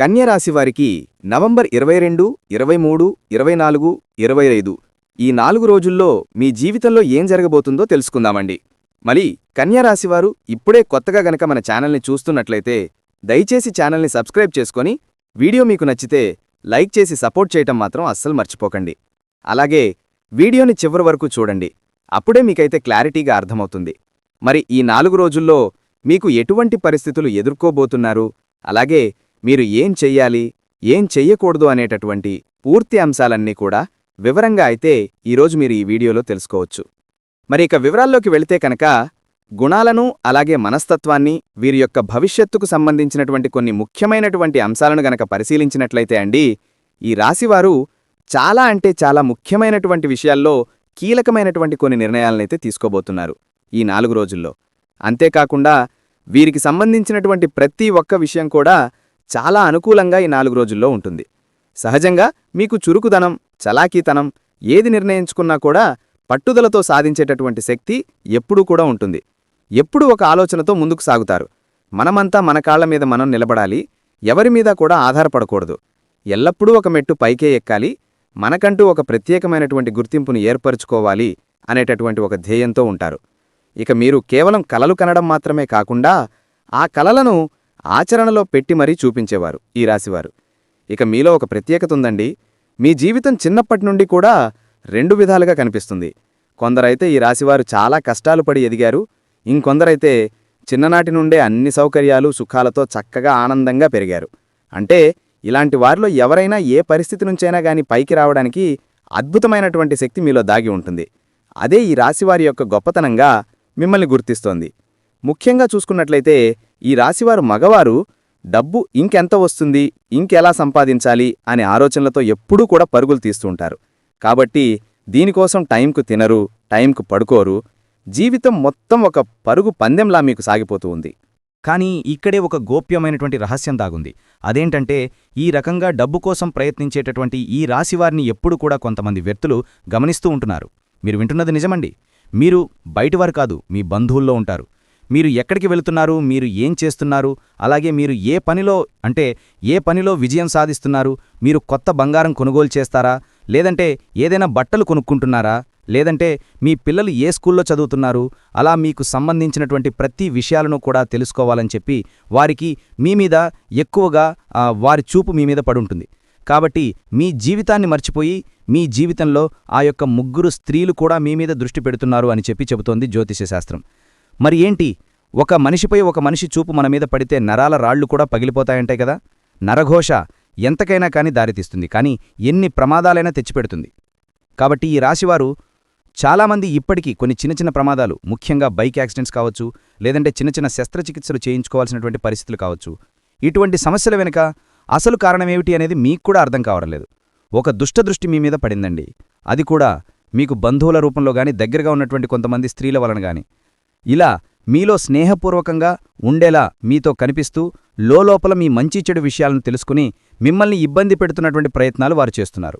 కన్యరాశివారికి November ఇరవై రెండు ఇరవై మూడు ఇరవై నాలుగు ఇరవై ఐదు. ఈ నాలుగు రోజుల్లో మీ జీవితంలో ఏం జరగబోతుందో తెలుసుకుందామండి. మళ్ళీ కన్యారాశివారు ఇప్పుడే కొత్తగా గనక మన ఛానల్ని చూస్తున్నట్లయితే దయచేసి ఛానల్ని సబ్స్క్రైబ్ చేసుకొని వీడియో మీకు నచ్చితే లైక్ చేసి సపోర్ట్ చేయటం మాత్రం అస్సలు మర్చిపోకండి. అలాగే వీడియోని చివరి వరకు చూడండి. అప్పుడే మీకైతే క్లారిటీగా అర్థమవుతుంది. మరి ఈ నాలుగు రోజుల్లో మీకు ఎటువంటి పరిస్థితులు ఎదుర్కోబోతున్నారు? అలాగే మీరు ఏం చెయ్యాలి ఏం చెయ్యకూడదు అనేటటువంటి పూర్తి అంశాలన్నీ కూడా వివరంగా అయితే ఈరోజు మీరు ఈ వీడియోలో తెలుసుకోవచ్చు. మరి ఇక వివరాల్లోకి వెళితే కనుక గుణాలను అలాగే మనస్తత్వాన్ని వీరి యొక్క భవిష్యత్తుకు సంబంధించినటువంటి కొన్ని ముఖ్యమైనటువంటి అంశాలను గనక పరిశీలించినట్లయితే అండి ఈ రాశివారు చాలా అంటే చాలా ముఖ్యమైనటువంటి విషయాల్లో కీలకమైనటువంటి కొన్ని నిర్ణయాలనైతే తీసుకోబోతున్నారు ఈ నాలుగు రోజుల్లో. అంతేకాకుండా వీరికి సంబంధించినటువంటి ప్రతి ఒక్క విషయం కూడా చాలా అనుకూలంగా ఈ నాలుగు రోజుల్లో ఉంటుంది. సహజంగా మీకు చురుకుదనం చలాకీతనం ఏది నిర్ణయించుకున్నా కూడా పట్టుదలతో సాధించేటటువంటి శక్తి ఎప్పుడూ కూడా ఉంటుంది. ఎప్పుడూ ఒక ఆలోచనతో ముందుకు సాగుతారు. మనమంతా మన కాళ్ళ మీద మనం నిలబడాలి ఎవరి మీద కూడా ఆధారపడకూడదు. ఎల్లప్పుడూ ఒక మెట్టు పైకే ఎక్కాలి మనకంటూ ఒక ప్రత్యేకమైనటువంటి గుర్తింపును ఏర్పరచుకోవాలి అనేటటువంటి ఒక ధ్యేయంతో ఉంటారు. ఇక మీరు కేవలం కలలు కనడం మాత్రమే కాకుండా ఆ కలలను ఆచరణలో పెట్టి మరీ చూపించేవారు ఈ రాశివారు. ఇక మీలో ఒక ప్రత్యేకత ఉందండి. మీ జీవితం చిన్నప్పటి నుండి కూడా రెండు విధాలుగా కనిపిస్తుంది. కొందరైతే ఈ రాశివారు చాలా కష్టాలు పడి ఎదిగారు. ఇంకొందరైతే చిన్ననాటి నుండే అన్ని సౌకర్యాలు సుఖాలతో చక్కగా ఆనందంగా పెరిగారు. అంటే ఇలాంటి వారిలో ఎవరైనా ఏ పరిస్థితి నుంచైనా గాని పైకి రావడానికి అద్భుతమైనటువంటి శక్తి మీలో దాగి ఉంటుంది. అదే ఈ రాశివారి యొక్క గొప్పతనంగా మిమ్మల్ని గుర్తిస్తోంది. ముఖ్యంగా చూసుకున్నట్లయితే ఈ రాశివారు మగవారు డబ్బు ఇంకెంత వస్తుంది ఇంకెలా సంపాదించాలి అనే ఆలోచనలతో ఎప్పుడూ కూడా పరుగులు తీస్తుంటారు కాబట్టి దీనికోసం టైంకు తినరు టైంకు పడుకోరు. జీవితం మొత్తం ఒక పరుగు పందెంలా మీకు సాగిపోతూ ఉంది. కానీ ఇక్కడే ఒక గోప్యమైనటువంటి రహస్యం దాగుంది. అదేంటంటే ఈ రకంగా డబ్బు కోసం ప్రయత్నించేటటువంటి ఈ రాశివారిని ఎప్పుడు కూడా కొంతమంది వ్యక్తులు గమనిస్తూ ఉంటున్నారు. మీరు వింటున్నది నిజమండి. మీరు బయటివారు కాదు మీ బంధువుల్లో ఉంటారు. మీరు ఎక్కడికి వెళుతున్నారు మీరు ఏం చేస్తున్నారు అలాగే మీరు ఏ పనిలో అంటే ఏ పనిలో విజయం సాధిస్తున్నారు మీరు కొత్త బంగారం కొనుగోలు చేస్తారా లేదంటే ఏదైనా బట్టలు కొనుక్కుంటున్నారా లేదంటే మీ పిల్లలు ఏ స్కూల్లో చదువుతున్నారు అలా మీకు సంబంధించినటువంటి ప్రతి విషయాలను కూడా తెలుసుకోవాలని చెప్పి వారికి మీ మీద ఎక్కువగా వారి చూపు మీ మీద పడుంటుంది. కాబట్టి మీ జీవితాన్ని మర్చిపోయి మీ జీవితంలో ఆ యొక్క ముగ్గురు స్త్రీలు కూడా మీ మీద దృష్టి పెడుతున్నారు అని చెప్పి చెబుతోంది జ్యోతిషశాస్త్రం. మరి ఏంటి? ఒక మనిషిపై ఒక మనిషి చూపు మన మీద పడితే నరాల రాళ్ళు కూడా పగిలిపోతాయంటే కదా? నరఘోష ఎంతకైనా కాని దారితీస్తుంది కానీ ఎన్ని ప్రమాదాలైనా తెచ్చిపెడుతుంది. కాబట్టి ఈ రాశివారు చాలామంది ఇప్పటికీ కొన్ని చిన్న చిన్న ప్రమాదాలు ముఖ్యంగా బైక్ యాక్సిడెంట్స్ కావచ్చు లేదంటే చిన్న చిన్న శస్త్రచికిత్సలు చేయించుకోవాల్సినటువంటి పరిస్థితులు కావచ్చు. ఇటువంటి సమస్యల వెనుక అసలు కారణమేమిటి అనేది మీకు కూడా అర్థం కావడంలేదు ఒక దుష్టదృష్టి మీ మీద పడిందండి. అది కూడా మీకు బంధువుల రూపంలో గాని దగ్గరగా ఉన్నటువంటి కొంతమంది స్త్రీల వలన గాని. ఇలా మీలో స్నేహపూర్వకంగా ఉండేలా మీతో కనిపిస్తూ లోలోపల మీ మంచి చెడు విషయాలను తెలుసుకుని మిమ్మల్ని ఇబ్బంది పెడుతున్నటువంటి ప్రయత్నాలు వారు చేస్తున్నారు.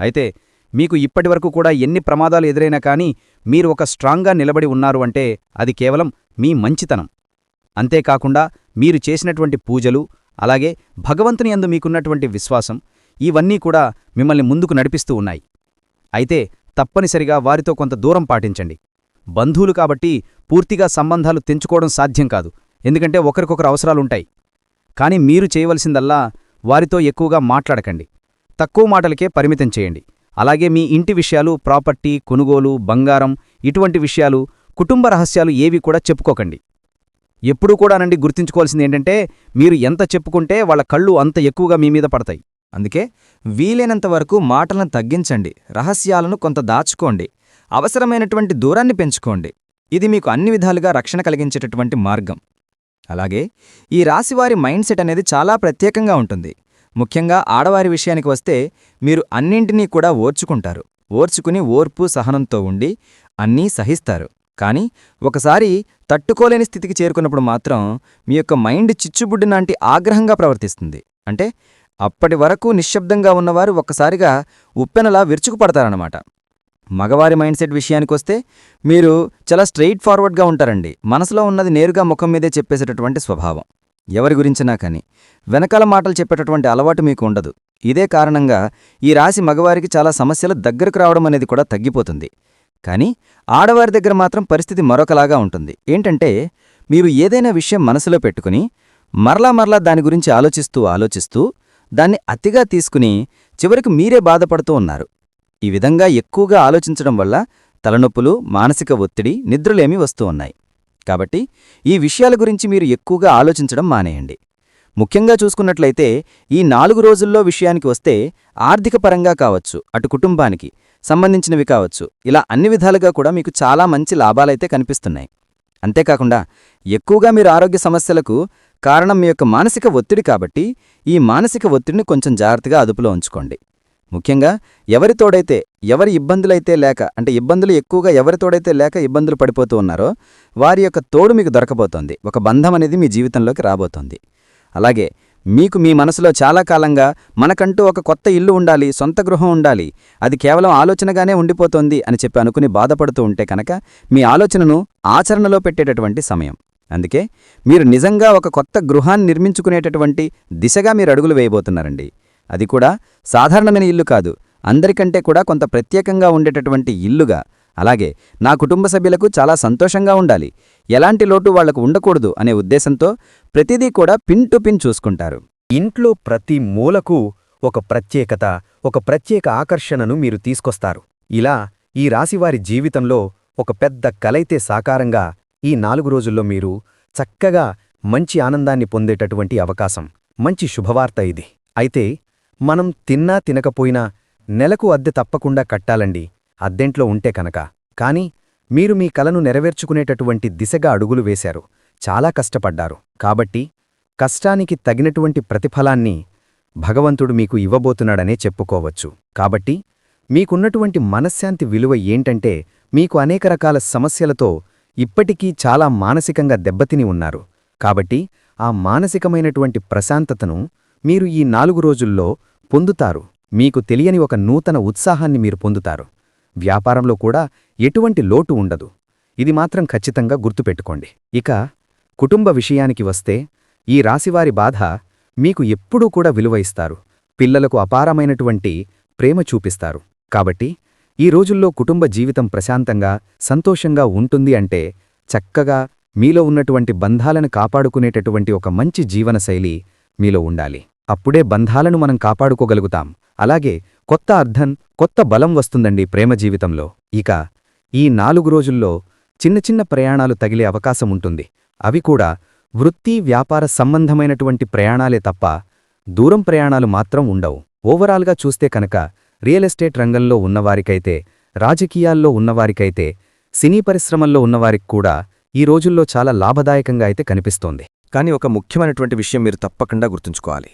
అయితే మీకు ఇప్పటివరకు కూడా ఎన్ని ప్రమాదాలు ఎదురైనా కానీ మీరు ఒక స్ట్రాంగ్గా నిలబడి ఉన్నారు అంటే అది కేవలం మీ మంచితనం. అంతేకాకుండా మీరు చేసినటువంటి పూజలు అలాగే భగవంతుని యందు మీకున్నటువంటి విశ్వాసం ఇవన్నీ కూడా మిమ్మల్ని ముందుకు నడిపిస్తూ ఉన్నాయి. అయితే తప్పనిసరిగా వారితో కొంత దూరం పాటించండి. బంధువులు కాబట్టి పూర్తిగా సంబంధాలు తెంచుకోవడం సాధ్యం కాదు. ఎందుకంటే ఒకరికొకరు అవసరాలుంటాయి. కాని మీరు చేయవలసిందల్లా వారితో ఎక్కువగా మాట్లాడకండి. తక్కువ మాటలకే పరిమితం చేయండి. అలాగే మీ ఇంటి విషయాలు ప్రాపర్టీ కొనుగోలు బంగారం ఇటువంటి విషయాలు కుటుంబ రహస్యాలు ఏవి కూడా చెప్పుకోకండి. ఎప్పుడూ కూడా నండి గుర్తుంచుకోవాల్సింది ఏంటంటే మీరు ఎంత చెప్పుకుంటే వాళ్ళ కళ్ళు అంత ఎక్కువగా మీ మీద పడతాయి. అందుకే వీలైనంత వరకు మాటలను తగ్గించండి. రహస్యాలను కొంత దాచుకోండి. అవసరమైనటువంటి దూరాన్ని పెంచుకోండి. ఇది మీకు అన్ని విధాలుగా రక్షణ కలిగించేటటువంటి మార్గం. అలాగే ఈ రాశివారి మైండ్ సెట్ అనేది చాలా ప్రత్యేకంగా ఉంటుంది. ముఖ్యంగా ఆడవారి విషయానికి వస్తే మీరు అన్నింటినీ కూడా ఓర్చుకుంటారు. ఓర్చుకుని ఓర్పు సహనంతో ఉండి అన్నీ సహిస్తారు. కానీ ఒకసారి తట్టుకోలేని స్థితికి చేరుకున్నప్పుడు మాత్రం మీ యొక్క మైండ్ చిచ్చుబుడ్డినాంటి ఆగ్రహంగా ప్రవర్తిస్తుంది. అంటే అప్పటి వరకు నిశ్శబ్దంగా ఉన్నవారు ఒక్కసారిగా ఉప్పెనలా విరుచుకుపడతారన్నమాట. మగవారి మైండ్ సెట్ విషయానికొస్తే మీరు చాలా స్ట్రెయిట్ ఫార్వర్డ్గా ఉంటారండి. మనసులో ఉన్నది నేరుగా ముఖం మీదే చెప్పేసేటటువంటి స్వభావం. ఎవరి గురించినా కానీ వెనకాల మాటలు చెప్పేటటువంటి అలవాటు మీకు ఉండదు. ఇదే కారణంగా ఈ రాశి మగవారికి చాలా సమస్యలు దగ్గరకు రావడం అనేది కూడా తగ్గిపోతుంది. కానీ ఆడవారి దగ్గర మాత్రం పరిస్థితి మరొకలాగా ఉంటుంది. ఏంటంటే మీరు ఏదైనా విషయం మనసులో పెట్టుకుని మరలా మరలా దాని గురించి ఆలోచిస్తూ ఆలోచిస్తూ దాన్ని అతిగా తీసుకుని చివరికి మీరే బాధపడుతూ ఉన్నారు. ఈ విధంగా ఎక్కువగా ఆలోచించడం వల్ల తలనొప్పులు మానసిక ఒత్తిడి నిద్రలేమి వస్తూ ఉన్నాయి. కాబట్టి ఈ విషయాల గురించి మీరు ఎక్కువగా ఆలోచించడం మానేయండి. ముఖ్యంగా చూసుకున్నట్లయితే ఈ నాలుగు రోజుల్లో విషయానికి వస్తే ఆర్థిక పరంగా కావచ్చు అటు కుటుంబానికి సంబంధించినవి కావచ్చు ఇలా అన్ని విధాలుగా కూడా మీకు చాలా మంచి లాభాలైతే కనిపిస్తున్నాయి. అంతేకాకుండా ఎక్కువగా మీరు ఆరోగ్య సమస్యలకు కారణం మీ యొక్క మానసిక ఒత్తిడి కాబట్టి ఈ మానసిక ఒత్తిడిని కొంచెం జాగ్రత్తగా అదుపులో ఉంచుకోండి. ముఖ్యంగా ఎవరి తోడైతే ఎవరి ఇబ్బందులైతే లేక అంటే ఇబ్బందులు ఎక్కువగా ఎవరి తోడైతే లేక ఇబ్బందులు పడిపోతూ ఉన్నారో వారి యొక్క తోడు మీకు దొరకబోతోంది. ఒక బంధం అనేది మీ జీవితంలోకి రాబోతోంది. అలాగే మీకు మీ మనసులో చాలా కాలంగా మనకంటూ ఒక కొత్త ఇల్లు ఉండాలి సొంత గృహం ఉండాలి అది కేవలం ఆలోచనగానే ఉండిపోతోంది అని చెప్పి అనుకుని బాధపడుతూ ఉంటే కనుక మీ ఆలోచనను ఆచరణలో పెట్టేటటువంటి సమయం. అందుకే మీరు నిజంగా ఒక కొత్త గృహాన్ని నిర్మించుకునేటటువంటి దిశగా మీరు అడుగులు వేయబోతున్నారండి. అది కూడా సాధారణమైన ఇల్లు కాదు. అందరికంటే కూడా కొంత ప్రత్యేకంగా ఉండేటటువంటి ఇల్లుగా. అలాగే నా కుటుంబ సభ్యులకు చాలా సంతోషంగా ఉండాలి. ఎలాంటి లోటు వాళ్ళకు ఉండకూడదు అనే ఉద్దేశంతో ప్రతిదీ కూడా పిన్ టు పిన్ చూసుకుంటారు. ఇంట్లో ప్రతి మూలకు ఒక ప్రత్యేకత ఒక ప్రత్యేక ఆకర్షణను మీరు తీసుకొస్తారు. ఇలా ఈ రాశివారి జీవితంలో ఒక పెద్ద కలైతే సాకారంగా ఈ నాలుగు రోజుల్లో మీరు చక్కగా మంచి ఆనందాన్ని పొందేటటువంటి అవకాశం మంచి శుభవార్త ఇది. అయితే మనం తిన్నా తినకపోయినా నెలకు అద్దె తప్పకుండా కట్టాలండి. అద్దెంట్లో ఉంటే కనుక. కాని మీరు మీ కలను నెరవేర్చుకునేటటువంటి దిశగా అడుగులు వేశారు. చాలా కష్టపడ్డారు. కాబట్టి కష్టానికి తగినటువంటి ప్రతిఫలాన్ని భగవంతుడు మీకు ఇవ్వబోతున్నాడనే చెప్పుకోవచ్చు. కాబట్టి మీకున్నటువంటి మనశ్శాంతి విలువ ఏంటంటే మీకు అనేక రకాల సమస్యలతో ఇప్పటికీ చాలా మానసికంగా దెబ్బతిని ఉన్నారు. కాబట్టి ఆ మానసికమైనటువంటి ప్రశాంతతను మీరు ఈ నాలుగు రోజుల్లో పొందుతారు. మీకు తెలియని ఒక నూతన ఉత్సాహాన్ని మీరు పొందుతారు. వ్యాపారంలో కూడా ఎటువంటి లోటు ఉండదు. ఇది మాత్రం ఖచ్చితంగా గుర్తుపెట్టుకోండి. ఇక కుటుంబ విషయానికి వస్తే ఈ రాశివారి బాధ మీకు ఎప్పుడూ కూడా విలువ ఇస్తారు. పిల్లలకు అపారమైనటువంటి ప్రేమ చూపిస్తారు. కాబట్టి ఈ రోజుల్లో కుటుంబ జీవితం ప్రశాంతంగా సంతోషంగా ఉంటుంది అంటే చక్కగా మీలో ఉన్నటువంటి బంధాలను కాపాడుకునేటటువంటి ఒక మంచి జీవనశైలి మీలో ఉండాలి. అప్పుడే బంధాలను మనం కాపాడుకోగలుగుతాం. అలాగే కొత్త అర్థం కొత్త బలం వస్తుందండి ప్రేమ జీవితంలో. ఇక ఈ నాలుగు రోజుల్లో చిన్న చిన్న ప్రయాణాలు తగిలే అవకాశం ఉంటుంది. అవి కూడా వృత్తి వ్యాపార సంబంధమైనటువంటి ప్రయాణాలే తప్ప దూరం ప్రయాణాలు మాత్రం ఉండవు. ఓవరాల్గా చూస్తే కనుక రియల్ ఎస్టేట్ రంగంలో ఉన్నవారికైతే రాజకీయాల్లో ఉన్నవారికైతే సినీ పరిశ్రమల్లో ఉన్నవారికి కూడా ఈ రోజుల్లో చాలా లాభదాయకంగా అయితే కనిపిస్తోంది. కానీ ఒక ముఖ్యమైనటువంటి విషయం మీరు తప్పకుండా గుర్తుంచుకోవాలి.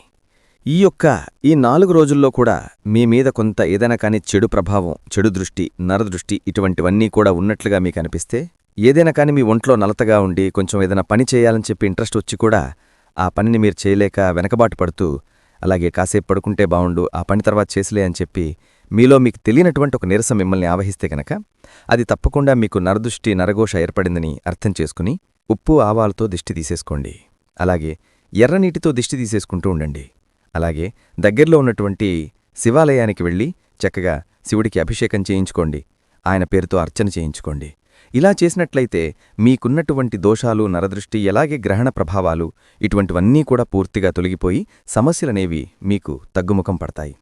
ఈ యొక్క ఈ నాలుగు రోజుల్లో కూడా మీ మీద కొంత ఏదైనా కానీ చెడు ప్రభావం చెడు దృష్టి నరదృష్టి ఇటువంటివన్నీ కూడా ఉన్నట్లుగా మీకు అనిపిస్తే ఏదైనా కానీ మీ ఒంట్లో నలతగా ఉండి కొంచెం ఏదైనా పని చేయాలని చెప్పి ఇంట్రెస్ట్ వచ్చి కూడా ఆ పనిని మీరు చేయలేక వెనకబాటు పడుతూ అలాగే కాసేపు పడుకుంటే బావుండు ఆ పని తర్వాత చేసిలే అని చెప్పి మీలో మీకు తెలియనటువంటి ఒక నిరసం మిమ్మల్ని ఆవహిస్తే గనక అది తప్పకుండా మీకు నరదృష్టి నరఘోష ఏర్పడిందని అర్థం చేసుకుని ఉప్పు ఆవాలతో దిష్టి తీసేసుకోండి. అలాగే ఎర్రనీటితో దిష్టి తీసేసుకుంటూ ఉండండి. అలాగే దగ్గరలో ఉన్నటువంటి శివాలయానికి వెళ్ళి చక్కగా శివుడికి అభిషేకం చేయించుకోండి. ఆయన పేరుతో అర్చన చేయించుకోండి. ఇలా చేసినట్లయితే మీకున్నటువంటి దోషాలు నరదృష్టి ఎలాగే గ్రహణ ప్రభావాలు ఇటువంటివన్నీ కూడా పూర్తిగా తొలగిపోయి సమస్యలనేవి మీకు తగ్గుముఖం పడతాయి.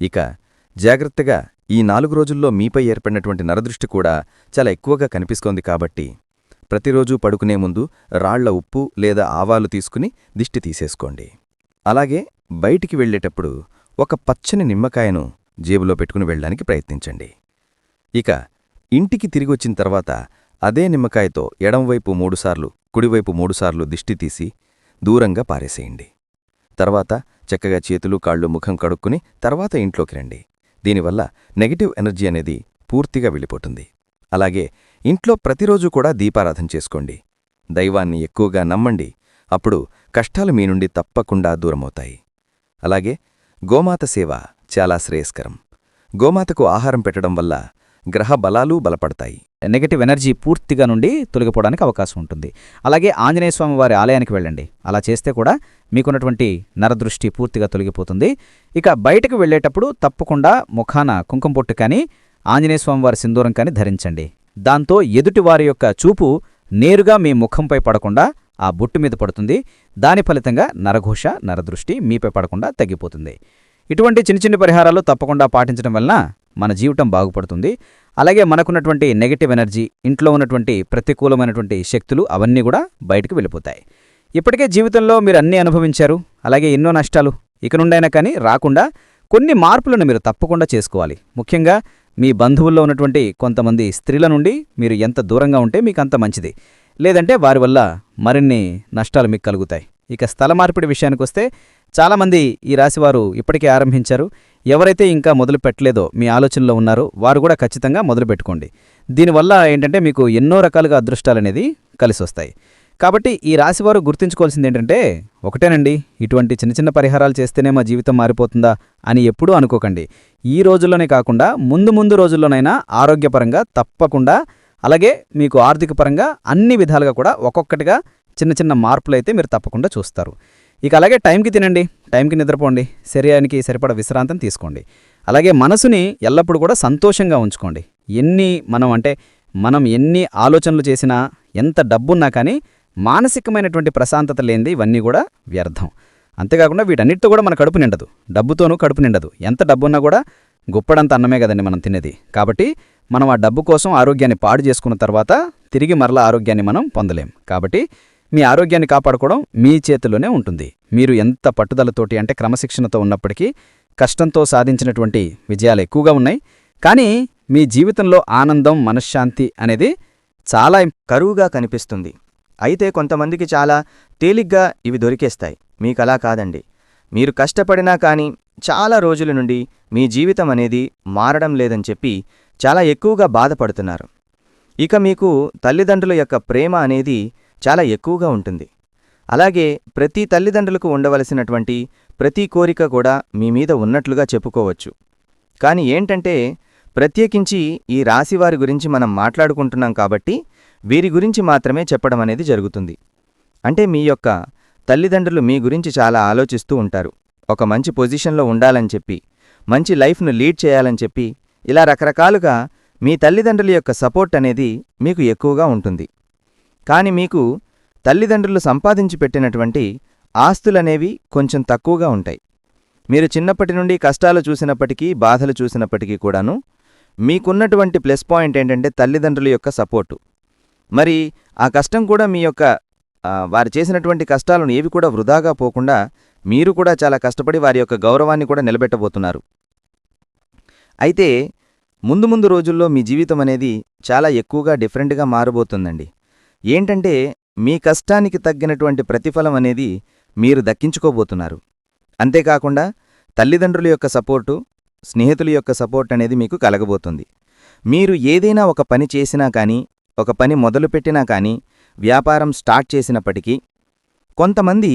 ఇక జాగ్రత్తగా ఈ నాలుగు రోజుల్లో మీపై ఏర్పడినటువంటి నరదృష్టి కూడా చాలా ఎక్కువగా కనిపిస్తోంది కాబట్టి ప్రతిరోజూ పడుకునే ముందు రాళ్ళ ఉప్పు లేదా ఆవాలు తీసుకుని దిష్టి తీసేసుకోండి. అలాగే బయటికి వెళ్ళేటప్పుడు ఒక పచ్చని నిమ్మకాయను జేబులో పెట్టుకుని వెళ్ళడానికి ప్రయత్నించండి. ఇక ఇంటికి తిరిగొచ్చిన తర్వాత అదే నిమ్మకాయతో ఎడంవైపు మూడుసార్లు కుడివైపు మూడుసార్లు దిష్టి తీసి దూరంగా పారేసేయండి. తర్వాత చక్కగా చేతులు కాళ్ళు ముఖం కడుక్కుని తర్వాత ఇంట్లోకి రండి. దీనివల్ల నెగటివ్ ఎనర్జీ అనేది పూర్తిగా వెళ్ళిపోతుంది. అలాగే ఇంట్లో ప్రతిరోజు కూడా దీపారాధన చేసుకోండి. దైవాన్ని ఎక్కువగా నమ్మండి. అప్పుడు కష్టాలు మీ నుండి తప్పకుండా దూరమవుతాయి. అలాగే గోమాత సేవ చాలా శ్రేయస్కరం. గోమాతకు ఆహారం పెట్టడం వల్ల గ్రహ బలాలు బలపడతాయి. నెగటివ్ ఎనర్జీ పూర్తిగా నుండి తొలగిపోవడానికి అవకాశం ఉంటుంది. అలాగే ఆంజనేయ స్వామి వారి ఆలయానికి వెళ్ళండి. అలా చేస్తే కూడా మీకున్నటువంటి నరదృష్టి పూర్తిగా తొలగిపోతుంది. ఇక బయటకు వెళ్ళేటప్పుడు తప్పకుండా ముఖాన కుంకుమ పొట్టు కానీ ఆంజనేయ స్వామి వారి సింధూరం కానీ ధరించండి. దాంతో ఎదుటి వారి యొక్క చూపు నేరుగా మీ ముఖంపై పడకుండా ఆ బొట్టు మీద పడుతుంది. దాని ఫలితంగా నరఘోష నరదృష్టి మీపై పడకుండా తగ్గిపోతుంది. ఇటువంటి చిన్న చిన్న పరిహారాలు తప్పకుండా పాటించడం వలన మన జీవితం బాగుపడుతుంది. అలాగే మనకున్నటువంటి నెగటివ్ ఎనర్జీ ఇంట్లో ఉన్నటువంటి ప్రతికూలమైనటువంటి శక్తులు అవన్నీ కూడా బయటకు వెళ్ళిపోతాయి. ఇప్పటికే జీవితంలో మీరు అన్నీ అనుభవించారు. అలాగే ఎన్నో నష్టాలు ఇక నుండైనా కానీ రాకుండా కొన్ని మార్పులను మీరు తప్పకుండా చేసుకోవాలి. ముఖ్యంగా మీ బంధువుల్లో ఉన్నటువంటి కొంతమంది స్త్రీల నుండి మీరు ఎంత దూరంగా ఉంటే మీకు అంత మంచిది. లేదంటే వారి వల్ల మరిన్ని నష్టాలు మీకు కలుగుతాయి. ఇక స్థల మార్పిడి విషయానికొస్తే చాలామంది ఈ రాశివారు ఇప్పటికే ఆరంభించారు. ఎవరైతే ఇంకా మొదలు పెట్టలేదో మీ ఆలోచనలో ఉన్నారో వారు కూడా ఖచ్చితంగా మొదలు పెట్టుకోండి. దీనివల్ల ఏంటంటే మీకు ఎన్నో రకాలుగా అదృష్టాలు అనేది కలిసి వస్తాయి కాబట్టి ఈ రాశివారు గుర్తుంచుకోవాల్సింది ఏంటంటే ఒకటేనండి ఇటువంటి చిన్న చిన్న పరిహారాలు చేస్తేనే మా జీవితం మారిపోతుందా అని ఎప్పుడూ అనుకోకండి. ఈ రోజుల్లోనే కాకుండా ముందు ముందు రోజుల్లోనైనా ఆరోగ్యపరంగా తప్పకుండా అలాగే మీకు ఆర్థిక పరంగా అన్ని విధాలుగా కూడా ఒక్కొక్కటిగా చిన్న చిన్న మార్పులు అయితే మీరు తప్పకుండా చూస్తారు. ఇక అలాగే టైంకి తినండి. టైంకి నిద్రపోండి. శరీరానికి సరిపడ విశ్రాంతిని తీసుకోండి. అలాగే మనసుని ఎల్లప్పుడూ కూడా సంతోషంగా ఉంచుకోండి. ఎన్ని మనం అంటే మనం ఎన్ని ఆలోచనలు చేసినా ఎంత డబ్బున్నా కానీ మానసికమైనటువంటి ప్రశాంతత లేనిది ఇవన్నీ కూడా వ్యర్థం. అంతేకాకుండా వీటన్నిటితో కూడా మన కడుపు నిండదు. డబ్బుతోనూ కడుపు నిండదు. ఎంత డబ్బున్నా కూడా గుప్పడంత అన్నమే కదండి మనం తినేది. కాబట్టి మనం ఆ డబ్బు కోసం ఆరోగ్యాన్ని పాడు చేసుకున్న తర్వాత తిరిగి మరలా ఆరోగ్యాన్ని మనం పొందలేం. కాబట్టి మీ ఆరోగ్యాన్ని కాపాడుకోవడం మీ చేతిలోనే ఉంటుంది. మీరు ఎంత పట్టుదలతోటి అంటే క్రమశిక్షణతో ఉన్నప్పటికీ కష్టంతో సాధించినటువంటి విజయాలు ఎక్కువగా ఉన్నాయి. కానీ మీ జీవితంలో ఆనందం మనశ్శాంతి అనేది చాలా కరువుగా కనిపిస్తుంది. అయితే కొంతమందికి చాలా తేలిగ్గా ఇవి దొరికేస్తాయి. మీకలా కాదండి. మీరు కష్టపడినా కానీ చాలా రోజుల నుండి మీ జీవితం అనేది మారడం లేదని చెప్పి చాలా ఎక్కువగా బాధపడుతున్నారు. ఇక మీకు తల్లిదండ్రుల యొక్క ప్రేమ అనేది చాలా ఎక్కువగా ఉంటుంది. అలాగే ప్రతి తల్లిదండ్రులకు ఉండవలసినటువంటి ప్రతి కోరిక కూడా మీ మీద ఉన్నట్లుగా చెప్పుకోవచ్చు. కానీ ఏంటంటే ప్రత్యేకించి ఈ రాశివారి గురించి మనం మాట్లాడుకుంటున్నాం కాబట్టి వీరి గురించి మాత్రమే చెప్పడం అనేది జరుగుతుంది. అంటే మీ యొక్క తల్లిదండ్రులు మీ గురించి చాలా ఆలోచిస్తూ ఉంటారు. ఒక మంచి పొజిషన్లో ఉండాలని చెప్పి మంచి లైఫ్ను లీడ్ చేయాలని చెప్పి ఇలా రకరకాలుగా మీ తల్లిదండ్రుల యొక్క సపోర్ట్ అనేది మీకు ఎక్కువగా ఉంటుంది. కాని మీకు తల్లిదండ్రులు సంపాదించి పెట్టినటువంటి ఆస్తులనేవి కొంచెం తక్కువగా ఉంటాయి. మీరు చిన్నప్పటి నుండి కష్టాలు చూసినప్పటికీ బాధలు చూసినప్పటికీ కూడాను మీకున్నటువంటి ప్లస్ పాయింట్ ఏంటంటే తల్లిదండ్రుల యొక్క సపోర్టు. మరి ఆ కష్టం కూడా మీ యొక్క వారు చేసినటువంటి కష్టాలను ఏవి కూడా వృధాగా పోకుండా మీరు కూడా చాలా కష్టపడి వారి యొక్క గౌరవాన్ని కూడా నిలబెట్టబోతున్నారు. అయితే ముందు ముందు రోజుల్లో మీ జీవితం అనేది చాలా ఎక్కువగా డిఫరెంట్గా మారబోతుందండి. ఏంటంటే మీ కష్టానికి తగ్గినటువంటి ప్రతిఫలం అనేది మీరు దక్కించుకోబోతున్నారు. అంతేకాకుండా తల్లిదండ్రుల యొక్క సపోర్టు స్నేహితుల యొక్క సపోర్ట్ అనేది మీకు కలగబోతుంది. మీరు ఏదైనా ఒక పని చేసినా కానీ ఒక పని మొదలుపెట్టినా కానీ వ్యాపారం స్టార్ట్ చేసినప్పటికీ కొంతమంది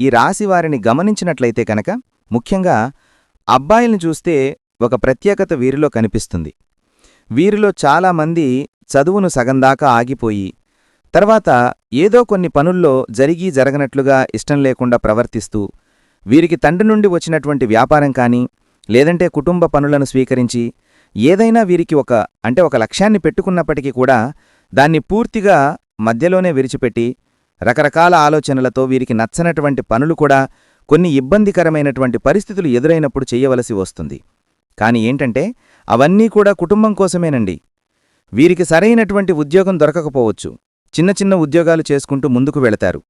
ఈ రాశి వారిని గమనించినట్లయితే కనుక ముఖ్యంగా అబ్బాయిల్ని చూస్తే ఒక ప్రత్యేకత వీరిలో కనిపిస్తుంది. వీరిలో చాలామంది చదువును సగందాకా ఆగిపోయి తర్వాత ఏదో కొన్ని పనుల్లో జరిగి జరగనట్లుగా ఇష్టం లేకుండా ప్రవర్తిస్తూ వీరికి తండ్రి నుండి వచ్చినటువంటి వ్యాపారం కానీ లేదంటే కుటుంబ పనులను స్వీకరించి ఏదైనా వీరికి ఒక అంటే ఒక లక్ష్యాన్ని పెట్టుకున్నప్పటికీ కూడా దాన్ని పూర్తిగా మధ్యలోనే విరిచిపెట్టి రకరకాల ఆలోచనలతో వీరికి నచ్చనటువంటి పనులు కూడా కొన్ని ఇబ్బందికరమైనటువంటి పరిస్థితులు ఎదురైనప్పుడు చేయవలసి వస్తుంది. కాని ఏంటంటే అవన్నీ కూడా కుటుంబం కోసమేనండి. వీరికి సరైనటువంటి ఉద్యోగం దొరకకపోవచ్చు. చిన్న చిన్న ఉద్యోగాలు చేసుకుంటూ ముందుకు వెళతారు.